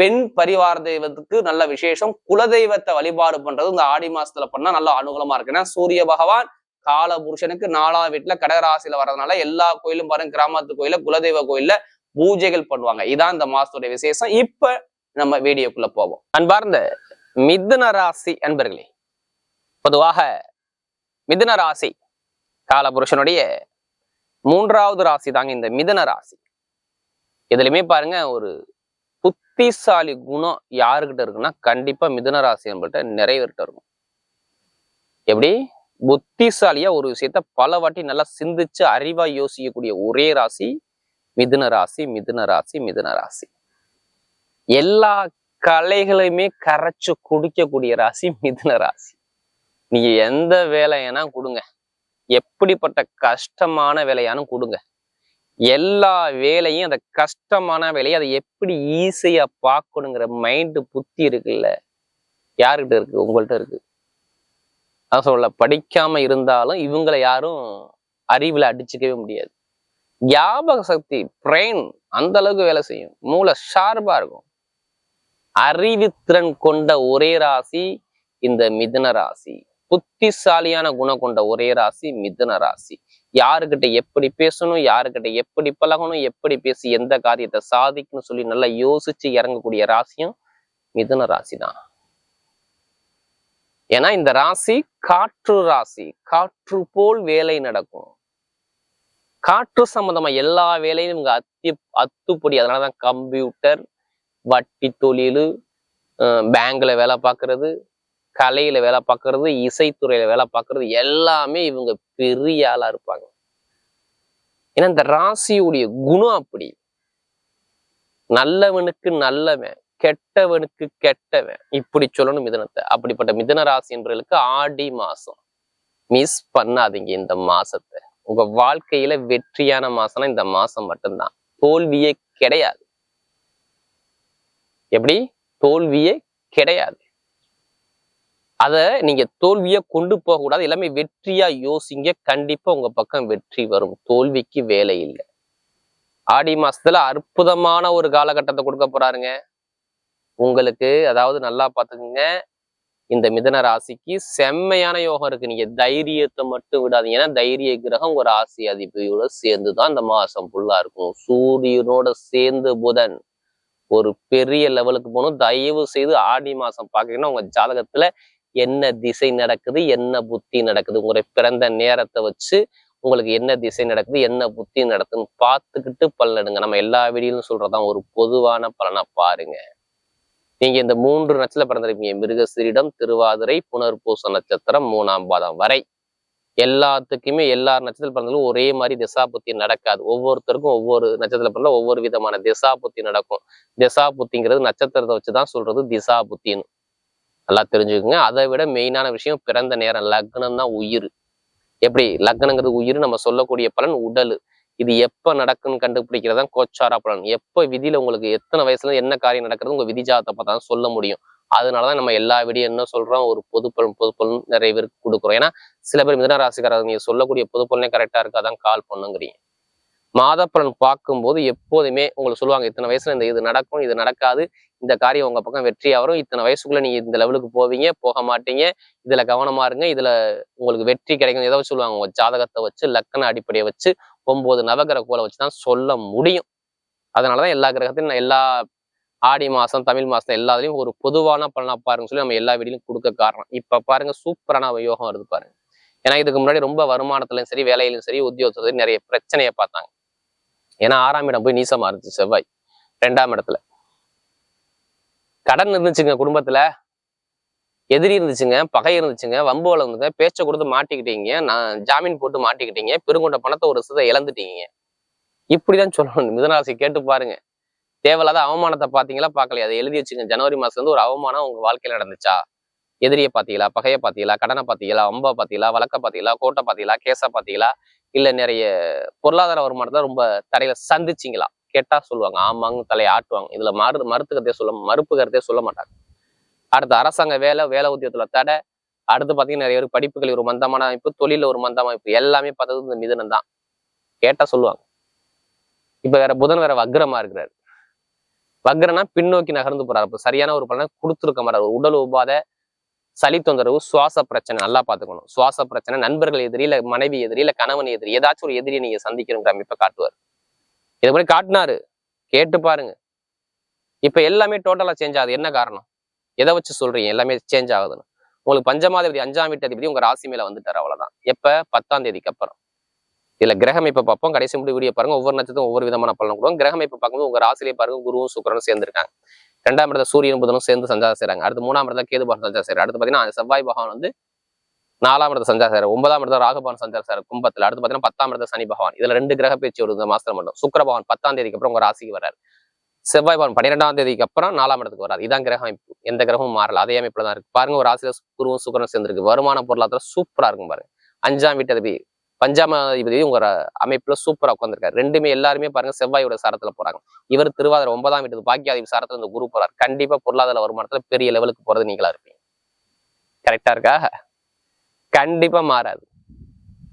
பெண் பரிவார தெய்வத்துக்கு நல்ல விசேஷம். குலதெய்வத்தை வழிபாடு பண்றது இந்த ஆடி மாசத்துல பண்ணா நல்ல அனுகூலமா இருக்கு. ஏன்னா சூரிய பகவான் கால புருஷனுக்கு நாலாம் வீட்டுல கடகராசியில வர்றதுனால எல்லா கோயிலும் பாருங்க கிராமத்து கோயில குலதெய்வ கோயில்ல பூஜைகள் பண்ணுவாங்க. இதான் இந்த மாசத்துடைய விசேஷம். இப்ப நம்ம வீடியோக்குள்ள போவோம். அன்பார்ந்த மிதுன ராசி அன்பர்களே பொதுவாக மிதுன ராசி காலபுருஷனுடைய மூன்றாவது ராசி தாங்க இந்த மிதுன ராசி. இதுலயுமே பாருங்க ஒரு புத்திசாலி குணம் யாருக்கிட்ட இருக்குன்னா கண்டிப்பா மிதுன ராசி என்பட்ட நிறைவேறிட்ட இருக்கும். எப்படி? புத்திசாலியா ஒரு விஷயத்த பல வாட்டி நல்லா சிந்திச்சு அறிவா யோசிக்கக்கூடிய ஒரே ராசி மிதுன ராசி மிதுன ராசி மிதுன ராசி. எல்லா கலைகளையுமே கரைச்சு குடிக்கக்கூடிய ராசி மிதுன ராசி. நீங்க எந்த வேலையானா கொடுங்க. எப்படிப்பட்ட கஷ்டமான வேலையானும் கொடுங்க. எல்லா வேலையும் அந்த கஷ்டமான வேலையை அதை எப்படி ஈஸியா பார்க்கணுங்கிற மைண்டு புத்தி இருக்குல்ல? யாருக்கிட்ட இருக்கு? உங்கள்கிட்ட இருக்கு. அதான் சொல்ல படிக்காம இருந்தாலும் இவங்களை யாரும் அறிவில் அடிச்சுக்கவே முடியாது. ஞாபக சக்தி பிரெயின் அந்த அளவுக்கு வேலை செய்யும். மூளை ஷார்ப்பா இருக்கும். அறிவுத்திறன் கொண்ட ஒரே ராசி இந்த மிதுன ராசி. புத்திசாலியான குணம் கொண்ட ஒரே ராசி மிதுன ராசி. யாருக்கிட்ட எப்படி பேசணும் யாருக்கிட்ட எப்படி பழகணும் எப்படி பேசி எந்த காரியத்தை சாதிக்கணும் சொல்லி நல்லா யோசிச்சு இறங்கக்கூடிய ராசியும் மிதுன ராசி தான் ஏன்னா இந்த ராசி காற்று ராசி. காற்று போல் வேலை நடக்கும். காற்று சம்பந்தமா எல்லா வேலையும் இவங்க அத்தி அத்துப்படி. அதனாலதான் கம்ப்யூட்டர் வட்டி தொழில் பேங்க்ல வேலை பார்க்கறது கலையில வேலை பார்க்கறது இசைத்துறையில வேலை பார்க்கறது எல்லாமே இவங்க பெரிய ஆளா இருப்பாங்க. ஏன்னா இந்த ராசியுடைய குணம் அப்படி. நல்லவனுக்கு நல்லவன் கெட்டவனுக்கு கெட்டவன் இப்படி சொல்லணும் மிதனத்தை. அப்படிப்பட்ட மிதன ராசி என்பவர்களுக்கு ஆடி மாசம். மிஸ் பண்ணாதீங்க இந்த மாசத்தை. உங்க வாழ்க்கையில வெற்றியான மாசம்னா இந்த மாசம் மட்டும்தான். தோல்வியே கிடையாது. எப்படி? தோல்வியே கிடையாது. அதை நீங்க தோல்வியை கொண்டு போகக்கூடாது. எல்லாமே வெற்றியா யோசிங்க. கண்டிப்பா உங்க பக்கம் வெற்றி வரும். தோல்விக்கு வேலை இல்லை. ஆடி மாசத்துல அற்புதமான ஒரு காலகட்டத்தை கொடுக்க போறாருங்க. உங்களுக்கு அதாவது நல்லா பார்த்துக்குங்க. இந்த மிதன ராசிக்கு செம்மையான யோகம் இருக்கு. நீங்க தைரியத்தை மட்டும் விடாதீங்க. ஏன்னா தைரிய கிரகம் ஒரு ராசி அதிபதியோட சேர்ந்து தான் இந்த மாசம் ஃபுல்லா இருக்கும். சூரியனோட சேர்ந்து புதன் ஒரு பெரிய லெவலுக்கு போகணும். தயவு செய்து ஆடி மாசம் பாத்தீங்கன்னா உங்க ஜாதகத்துல என்ன திசை நடக்குது என்ன புத்தி நடக்குது? உங்களுடைய பிறந்த நேரத்தை வச்சு உங்களுக்கு என்ன திசை நடக்குது என்ன புத்தி நடக்குதுன்னு பார்த்துக்கிட்டு பலனடுங்க நம்ம எல்லா வீடியோலும் சொல்றதான் ஒரு பொதுவான பலனை பாருங்க. நீங்க இந்த மூன்று நட்சத்திரம் பிறந்திருப்பீங்க. மிருகசிரிடம் திருவாதிரை புனர்பூச நட்சத்திரம் மூணாம் பாதம் வரை. எல்லாத்துக்குமே எல்லா நட்சத்திர பிறந்தாலும் ஒரே மாதிரி திசாபுத்தி நடக்காது. ஒவ்வொருத்தருக்கும் ஒவ்வொரு நட்சத்திரம் பிறந்தா ஒவ்வொரு விதமான திசா புத்தி நடக்கும். திசா புத்திங்கிறது நட்சத்திரத்தை வச்சுதான் சொல்றது திசா புத்தின்னு நல்லா தெரிஞ்சுக்கோங்க. அதை விட மெயினான விஷயம் பிறந்த நேரம் லக்னம் தான் உயிர். எப்படி? லக்னங்கிறது உயிர் நம்ம சொல்லக்கூடிய பலன் உடல். இது எப்போ நடக்குன்னு கண்டுபிடிக்கிறதா கோச்சாரா பலன். எப்போ விதியில உங்களுக்கு எத்தனை வயசுல என்ன காரியம் நடக்கிறது உங்க விதி ஜாதத்தை பார்த்தா தான் சொல்ல முடியும். அதனாலதான் நம்ம எல்லா விடியும் என்ன சொல்றோம்? ஒரு பொது பலன் பொது பலன் நிறைய பேருக்கு கொடுக்குறோம். ஏன்னா சில பேர் மிதன ராசிக்காரங்க நீங்க சொல்லக்கூடிய பொது பலனே கரெக்டா இருக்காதான் கால் பண்ணுங்கிறீங்க. மாதப்பலன் பார்க்கும்போது எப்போதுமே உங்களுக்கு சொல்லுவாங்க இத்தனை வயசுல இந்த இது நடக்கும் இது நடக்காது. இந்த காரியம் உங்க பக்கம் வெற்றியா வரும் இத்தனை வயசுக்குள்ள நீங்க இந்த லெவலுக்கு போவீங்க போக மாட்டீங்க. இதுல கவனமா இருங்க. இதுல உங்களுக்கு வெற்றி கிடைக்கும். ஏதாவது சொல்லுவாங்க உங்க ஜாதகத்தை வச்சு லக்கண அடிப்படையை வச்சு ஒன்பது நவகிரக கோலை வச்சுதான் சொல்ல முடியும். அதனாலதான் எல்லா கிரகத்தையும் நான் எல்லா ஆடி மாசம் தமிழ் மாசம் எல்லாத்துலயும் ஒரு பொதுவான பலனா பாருங்க சொல்லி நம்ம எல்லா வீடியும் கொடுக்க காரணம். இப்ப பாருங்க சூப்பரான யோகம் வருது பாருங்க. ஏன்னா இதுக்கு முன்னாடி ரொம்ப வருமானத்துலயும் சரி வேலையிலும் சரி உத்தியோகத்திலும் நிறைய பிரச்சனையை பார்த்தாங்க. ஏன்னா ஆறாம் இடம் போய் நீசமா இருந்துச்சு செவ்வாய். ரெண்டாம் இடத்துல. கடன் இருந்துச்சுங்க குடும்பத்துல. எதிரி இருந்துச்சுங்க பகை இருந்துச்சுங்க வம்பு வளர்ந்துங்க பேச்சை கொடுத்து மாட்டிக்கிட்டீங்க நான் ஜாமீன் போட்டு மாட்டிக்கிட்டீங்க பெருங்கொண்ட பணத்தை ஒரு சிதை இழந்துட்டீங்க. இப்படிதான் சொல்லணும். மிதனராசி கேட்டு பாருங்க. தேவையில்லாத அவமானத்தை பார்த்தீங்களா பார்க்கலையா? அதை எழுதி வச்சுங்க. ஜனவரி மாசத்துல இருந்து ஒரு அவமானம் உங்க வாழ்க்கையில நடந்துச்சா? எதிரியை பாத்தீங்களா பகையை பார்த்தீங்களா கடனை பார்த்தீங்களா அம்பை பார்த்தீங்களா வழக்க பாத்தீங்களா கோட்டை பாத்தீங்களா கேஸை பாத்தீங்களா இல்லை நிறைய பொருளாதார வருமானத்தை ரொம்ப தடையில சந்திச்சிங்களா? கேட்டா சொல்லுவாங்க ஆமாங்க தலையை ஆட்டுவாங்க. இதுல மறு மறுத்துக்கிறதே சொல்ல மறுப்பு கருத்தே சொல்ல மாட்டாங்க. அடுத்து அரசாங்க வேலை வேலை உத்தியோகத்துல தடை. அடுத்து பாத்தீங்கன்னா நிறைய பேர் படிப்புகள் ஒரு மந்தமான அமைப்பு தொழில ஒரு மந்தமான அமைப்பு எல்லாமே பார்த்தது இந்த மிதனம் தான். கேட்டா சொல்லுவாங்க. இப்ப வேற புதன் வேற வக்ரமா இருக்கிறாரு. வக்ரனா பின்னோக்கி நகர்ந்து போறாரு. அப்ப சரியான ஒரு பலனை கொடுத்துருக்க மாட்டார். உடல் உபாத சளி தொந்தரவு சுவாச பிரச்சனை நல்லா பாத்துக்கணும் சுவாச பிரச்சனை நண்பர்கள் எதிரி இல்ல மனைவி எதிரி இல்ல கணவன் எதிரி ஏதாச்சும் ஒரு எதிரியை நீங்க சந்திக்கிறோங்கிற அமைப்பை காட்டுவார். இது மாதிரி காட்டினாரு. கேட்டு பாருங்க. இப்ப எல்லாமே டோட்டலா சேஞ்ச் ஆகுது. என்ன காரணம்? எதை வச்சு சொல்றீங்க? எல்லாமே சேஞ்ச் ஆகுதுன்னு. உங்களுக்கு பஞ்சமாதிபதி அஞ்சாம் வீட்டு அதிபதி உங்க ராசி மேல வந்துட்டார் அவ்வளவுதான். எப்ப? பத்தாம் தேதிக்கு அப்புறம். இதுல கிரகம் இப்ப பார்ப்போம். கடைசி முடிவு வீடியோ பாருங்க. ஒவ்வொரு நட்சத்திரம் ஒவ்வொரு விதமான பலன் கொடுக்கும். கிரகம் இப்ப பார்க்கும்போது உங்க ராசிலே பாருங்க குருவும் சுக்கரனும் சேர்ந்திருக்காங்க. ரெண்டாம் இடத்துல சூரியன் புதனும் சேர்ந்து சஞ்சாரம் செய்றாங்க. அடுத்து மூணாம் இடத்துல கேது பகவான் சஞ்சாரம் செய்யறாரு அடுத்து பாத்தீங்கன்னா செவ்வாய் பகவான் வந்து நாலாம் இடத்த சஞ்சார சார் ஒன்பதாம் இடத்த ராகபான் சஞ்சார் சார் கும்பத்தில் அடுத்து பாத்தீங்கன்னா பத்தாம் இடத்த சனி பகவான். இதுல ரெண்டு கிரக பேச்சு வருது மாஸ்டர் மட்டும். சுக்கர பகவான் பத்தாம் தேதிக்கு அப்புறம் உங்க ராசிக்கு வர்றாரு. செவ்வாய் பவன் பன்னிரெண்டாம் தேதிக்கு அப்புறம் நாலாம் இடத்துக்கு வராது இதான் கிரகம் அமைப்பு. எந்த கிரகமும் மாறல. அதே அமைப்புல தான் இருக்கு. பாருங்க ஒரு ராசியில குருவும் சுக்கரன் சேர்ந்திருக்கு. வருமான பொருளாதாரம் சூப்பரா இருக்கும் பாருங்க. அஞ்சாம் வீட்டு அதிபதி பஞ்சாமாதிபதி உங்க அமைப்புல சூப்பரா உட்காந்துருக்காரு ரெண்டுமே எல்லாருமே பாருங்க செவ்வாயோட சாரத்துல போறாங்க. இவர் திருவாதிரை ஒன்பதாம் வீட்டு பாக்கியாதிபதி சாரத்துல இந்த குரு போறாரு. கண்டிப்பா பொருளாதார வருமானத்துல பெரிய லெவலுக்கு போறது நீங்களா இருப்பீங்க. கரெக்டா இருக்கா? கண்டிப்பா மாறாது.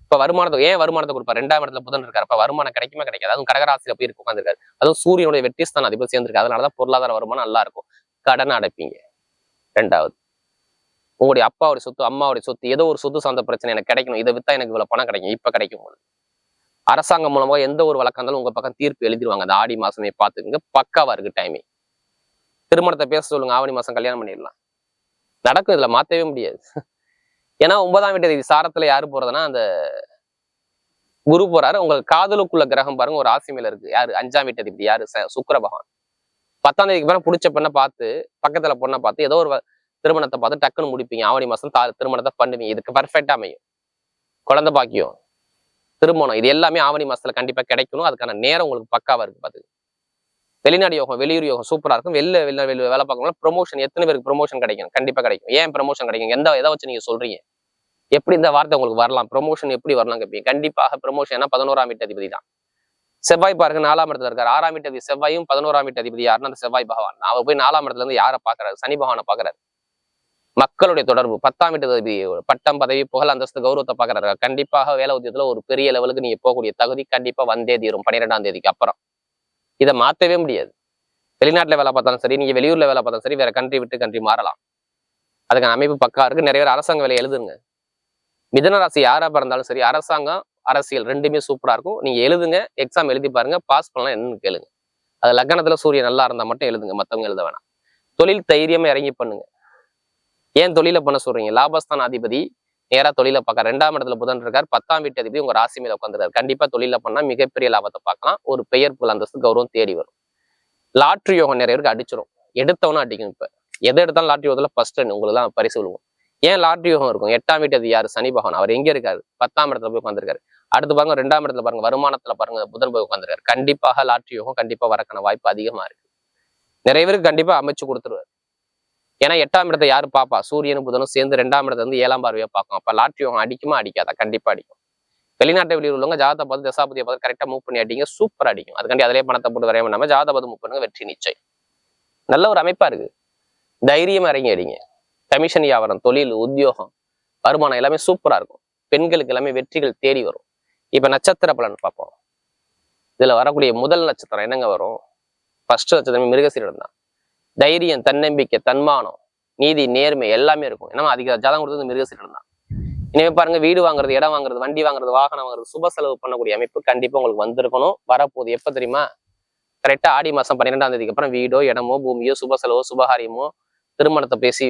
இப்ப வருமானத்தை ஏன் வருமானத்தை கொடுப்பார்? ரெண்டாம் இடத்துல புதன் இருக்காரு. அப்ப வருமானம் கிடைக்குமா கிடைக்காது. அதுவும் கடகராசியில் போய் இருக்கு உட்காந்துருக்காரு அதுவும் சூரியனுடைய வெற்றிஸ்தான் அதிபதி அதனால தான் பொருளாதார வருமானம் நல்லா இருக்கும். கடன் அடைப்பீங்க. ரெண்டாவது உங்களுடைய அப்பாவுடைய சொத்து அம்மாவுடைய சொத்து ஏதோ ஒரு சொத்து சார்ந்த பிரச்சனை எனக்கு கிடைக்கணும். இதை வித்தா எனக்கு இவ்வளவு பணம் கிடைக்கும். இப்ப கிடைக்கும் அரசாங்கம் மூலமா எந்த ஒரு வழக்கம் இருந்தாலும் உங்க பக்கம் தீர்ப்பு எழுதிருவாங்க. அந்த ஆடி மாசமே பாத்துக்கங்க பக்காவா இருக்கு டைமிங் திருமணத்தை பேச சொல்லுங்க. ஆவணி மாசம் கல்யாணம் பண்ணிடலாம். நடக்கும் இதுல. மாத்தவே முடியாது. ஏன்னா ஒன்பதாம் வீட்டு சாரத்துல யாரு போறதுன்னா அந்த குரு போறாரு. உங்க காதலுக்குள்ள கிரகம் பாருங்க ஒரு ராசி மேல இருக்கு. யாரு? அஞ்சாம் வீட்டு அதிபதி. யாரு? ச- பகவான். பத்தாம் தேதிக்கு பிறகு பிடிச்ச பெண்ணை பார்த்து பக்கத்துல பொண்ணை பார்த்து ஏதோ ஒரு திருமணத்தை பார்த்து டக்குன்னு முடிப்பீங்க. ஆவணி மாசம் தா- திருமணத்தை பண்ணுவீங்க. இதுக்கு பர்ஃபெக்டா அமையும். குழந்தை பாக்கியம். திருமணம். இது எல்லாமே ஆவணி மாசத்துல கண்டிப்பா கிடைக்கணும். அதுக்கான நேரம் உங்களுக்கு பக்காவா இருக்கு பாத்து வெளிநாடு யோகம் வெளியூர் யோகம் சூப்பராக இருக்கும். வெளில வெளில வெளில வேலை பார்க்கணும் ப்ரொமோஷன் எத்தனை பேருக்கு ப்ரொமோஷன் கிடைக்கும்? கண்டிப்பா கிடைக்கும். ஏன் ப்ரொமோஷன் கிடைக்கும்? எந்த எதை வச்சு நீங்க சொல்றீங்க? எப்படி இந்த வார்த்தை உங்களுக்கு வரலாம்? ப்ரொமோஷன் எப்படி வரலாம் கேட்பீங்க கண்டிப்பாக ப்ரொமோஷன் பதினோராம் வீட்டு அதிபதி தான். செவ்வாய் பாருங்க நாலாம் இடத்துல இருக்காரு. ஆறாம் வீட்டு அதிபதி செவ்வாயும் பதினோராம் வீட்டு அதிபதி யாருன்னா அந்த செவ்வாய் பகவான். அவர் போய் நாலாம் இடத்துல இருந்து யாரை பாக்குறாரு சனி பகவானை பாக்குறாரு மக்களுடைய தொடர்பு. பத்தாம் வீட்டு அதிபதி பட்டம் பதவி புகழ் அந்தஸ்து கௌரவத்தை பாக்குறாரு கண்டிப்பாக வேலை உத்தியத்துல ஒரு பெரிய லெவலுக்கு நீங்க போகக்கூடிய தகுதி கண்டிப்பா வந்தே தீரும். பன்னிரெண்டாம் தேதிக்கு அப்புறம். இதை மாத்தவே முடியாது. வெளிநாட்டுல வேலை பார்த்தாலும் சரி நீங்க வெளியூர்ல வேலை பார்த்தாலும் சரி வேற கண்ட்ரி விட்டு கண்ட்ரி மாறலாம். அதுக்கான அமைப்பு பக்கா இருக்கு. நிறைய பேர் அரசாங்க வேலை எழுதுங்க. மிதன ராசி யாரா பிறந்தாலும் சரி அரசாங்கம் அரசியல் ரெண்டுமே சூப்பரா இருக்கும். நீங்க எழுதுங்க எக்ஸாம் எழுதி பாருங்க பாஸ் பண்ணலாம் என்னன்னு கேளுங்க. அது லக்னத்துல சூரியன் நல்லா இருந்தால் மட்டும் எழுதுங்க மத்தவங்க எழுத வேணாம். தொழில் தைரியமாக இறங்கி பண்ணுங்க. ஏன் தொழில பண்ண சொல்றீங்க? லாபஸ்தான் நேராக நேரா தொழில பார்க்க ரெண்டாம் இடத்துல புதன் இருக்கார் பத்தாம் வீட்டு அதிபதி உங்க ராசி மேல உட்காந்துருக்காரு கண்டிப்பா தொழில பண்ணா மிகப்பெரிய லாபத்தை பார்க்கலாம் ஒரு பெயர் புகழ் அந்தஸ்து கௌரவம் தேடி வரும். லாட்ரி யோகம் நிறைய பேருக்கு அடிச்சிடும் எடுத்தவனா அடிக்கும் இப்ப. எதை எடுத்தாலும் லாட்ரி யோகத்துல ஃபர்ஸ்ட் உங்களுக்கு தான் பரிசு விழுவோம் ஏன் லாட்ரி யோகம் இருக்கும்? எட்டாம் வீட்டு அது யாரு? சனி பகவான். அவர் எங்க இருக்காரு? பத்தாம் இடத்துல போய் உட்காந்துருக்காரு அடுத்து பாருங்க ரெண்டாம் இடத்துல பாருங்க வருமானத்துல பாருங்க புதன் போய் உட்காந்துருக்காரு கண்டிப்பாக லாட்ரி யோகம் கண்டிப்பா வரக்கான வாய்ப்பு அதிகமா இருக்கு. நிறைய பேருக்கு கண்டிப்பா அமைச்சு கொடுத்துருவாரு. ஏன்னா எட்டாம் இடத்தை யாரு பாப்பா? சூரியனும் புதனும் சேர்ந்து ரெண்டாம் இடத்தை வந்து ஏழாம் பார்வையா பார்க்கும். அப்ப லாட்ரி யோகம் அடிக்குமா? அடிக்காதா? கண்டிப்பா அடிக்கும். வெளிநாட்டை வெளியூர் உள்ளவங்க ஜாதகத்தை பார்த்து தசாபதியை பார்த்து கரெக்டா மூவ் பண்ணி அடிங்க சூப்பர் அடிக்கும். அதுக்காண்டி அதிலே பணத்தை போட்டு வரையாம நம்ம ஜாதக பார்த்து மூவ் பண்ணுங்க வெற்றி நிச்சயம். நல்ல ஒரு அமைப்பா இருக்கு. தைரியமா இறங்கி அடிங்க. கமிஷன் வியாபாரம் தொழில் உத்தியோகம் வருமானம் எல்லாமே சூப்பரா இருக்கும். பெண்களுக்கு எல்லாமே வெற்றிகள் தேடி வரும். இப்ப நட்சத்திர பலன் பார்ப்போம். இதுல வரக்கூடிய முதல் நட்சத்திரம் என்னங்க வரும்? ஃபர்ஸ்ட் நட்சத்திரம் மிருகசீரிடம் தான். தைரியம் தன்னம்பிக்கை தன்மானம் நீதி நேர்மை எல்லாமே இருக்கும். ஏன்னா அதிக ஜாதகம் கொடுத்தது மிருகசீரிடம் தான். இனிமே பாருங்க வீடு வாங்குறது இடம் வாங்குறது வண்டி வாங்குறது வாகனம் வாங்குறது சுப செலவு பண்ணக்கூடிய அமைப்பு கண்டிப்பா உங்களுக்கு வந்திருக்கணும். வரப்போகுது. எப்ப தெரியுமா? கரெக்டா ஆடி மாசம் பன்னிரெண்டாம் தேதிக்கு அப்புறம் வீடோ இடமோ பூமியோ சுப செலவோ சுபகாரியமோ திருமணத்தை பேசி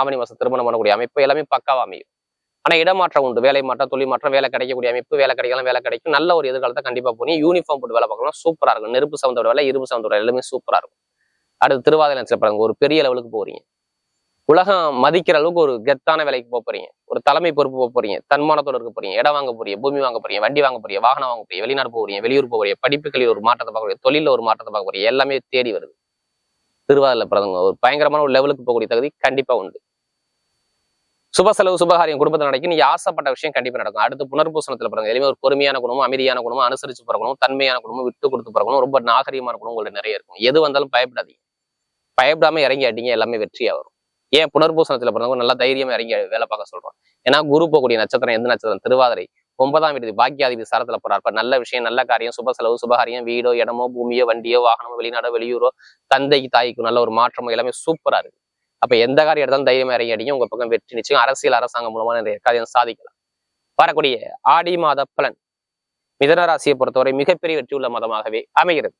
ஆவணி மாசம் திருமணம் பண்ணக்கூடிய அமைப்பு எல்லாமே பக்காவா அமையும். ஆனா இடமாற்றம் உண்டு. வேலை மாற்றம் தொழில் மாற்றம் வேலை கிடைக்கக்கூடிய அமைப்பு வேலை கிடைக்கலாம் வேலை கிடைக்கும். நல்ல ஒரு எதிர்காலத்தை கண்டிப்பா போனீங்க யூனிஃபார்ம் போட்டு வேலை பார்க்கலாம். சூப்பரா இருக்கும். நெருப்பு சம்பந்தோட வேலை இரும்பு சம்பந்தோட எல்லாமே சூப்பரா இருக்கும். அடுத்து திருவாதிரை நட்சத்திரம் பாருங்க ஒரு பெரிய லெவலுக்கு போறீங்க. உலகம் மதிக்கிற அளவுக்கு ஒரு கெத்தான வேலைக்கு போக போறீங்க. ஒரு தலைமை பொறுப்பு போக போறீங்க. தன்மானத்தோட இருக்க போறீங்க. இடம் வாங்க போறீங்க. பூமி வாங்க போறீங்க. வண்டி வாங்க போறீங்க. வாகனம் வாங்க போறீங்க. வெளிநாடு போக போறீங்க. வெளியூர் போக போறீங்க. படிப்புகளில் ஒரு மாற்றத்தை பார்க்க போறீங்க. தொழில ஒரு மாற்றத்தை பார்க்க போறீங்க. எல்லாமே தேடி வருது. திருவாதிரை பிறந்தவங்க ஒரு பயங்கரமான ஒரு லெவலுக்கு போகக்கூடிய தகுதி கண்டிப்பா உண்டு. சுப செலவு சுபகாரியம் குடும்பத்தில் நடக்கும். நீ ஆசைப்பட்ட விஷயம் கண்டிப்பா நடக்கும். அடுத்து புனர்பூசணத்தில் பிறகு எதுவுமே ஒரு பொறுமையான குணமும் அமைதியான குணமும் அனுசரிச்சு பிறக்கணும் தன்மையான குணமும் விட்டு கொடுத்து பிறக்கணும் ரொம்ப நாகரிகமான குணம் உங்களுக்கு நிறைய இருக்கும். எது வந்தாலும் பயப்படாதீங்க. பயப்படாம இறங்கி அடிங்க எல்லாமே வெற்றியா வரும். ஏன் புனர்பூசணத்துல பிறந்தவங்க நல்லா தைரியமா இறங்கி வேலை பார்க்க சொல்றோம். ஏன்னா குரு போகக்கூடிய நட்சத்திரம் எந்த நட்சத்திரம்? திருவாதிரை. ஒன்பதாம் வீடு பாக்கியாதிபதி சரத்துல போறார். நல்ல விஷயம் நல்ல காரியம் சுப செலவு சுபகாரியம் வீடோ இடமோ பூமியோ வண்டியோ வாகனமோ வெளிநாடோ வெளியூரோ தந்தைக்கு தாய்க்கு நல்ல ஒரு மாற்றமோ எல்லாமே சூப்பரா இருக்கு. அப்ப எந்த காரியம் எடுத்தாலும் தைரியம் இறங்கி அடிங்க உங்க பக்கம் வெற்றி நிச்சயம். அரசியல் அரசாங்கம் மூலமா நிறைய காரியம் சாதிக்கலாம். வரக்கூடிய ஆடி மாத பலன். மிதனராசியை பொறுத்தவரை மிகப்பெரிய வெற்றி உள்ள மதமாகவே அமைகிறது.